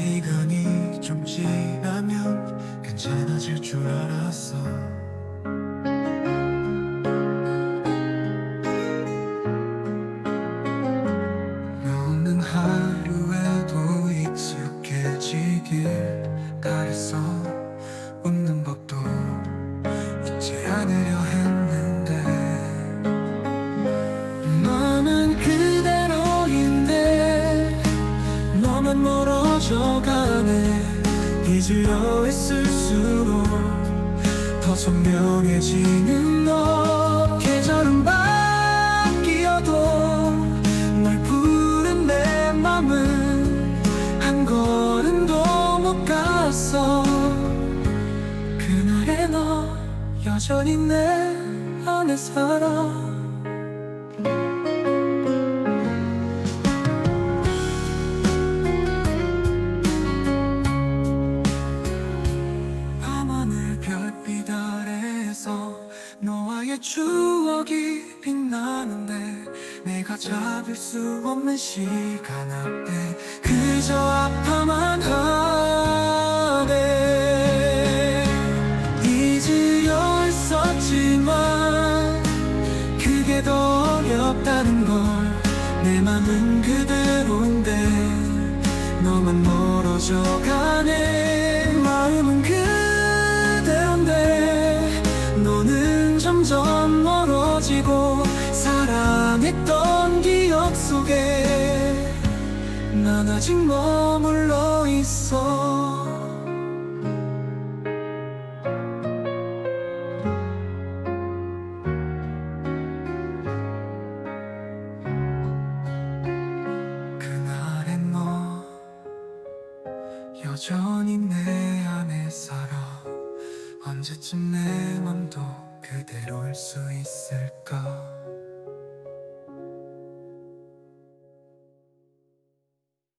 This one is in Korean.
시간이 좀 지나면 괜찮아질 줄 알았어. 너는 하루에도 익숙해지길 바랬어. 웃는 법도 잊지 않으려 해 멀어져 가네. 잊으려 했을수록 더 선명해지는 너. 계절은 바뀌어도 널 부른 내 맘은 한 걸음도 못 갔어. 그날의 너 여전히 내 안에 살아 너와의 추억이 빛나는데 내가 잡을 수 없는 시간 앞에 그저 아파만 하네. 잊으려 했었지만 그게 더 어렵다는 걸 내 맘은 그대로인데 너만 멀어져 가네 점점 멀어지고 사랑했던 기억 속에 난 아직 머물러 있어. 그날의 너 여전히 내 안에 살아. 언제쯤 내 맘도 그대로일 수 있을까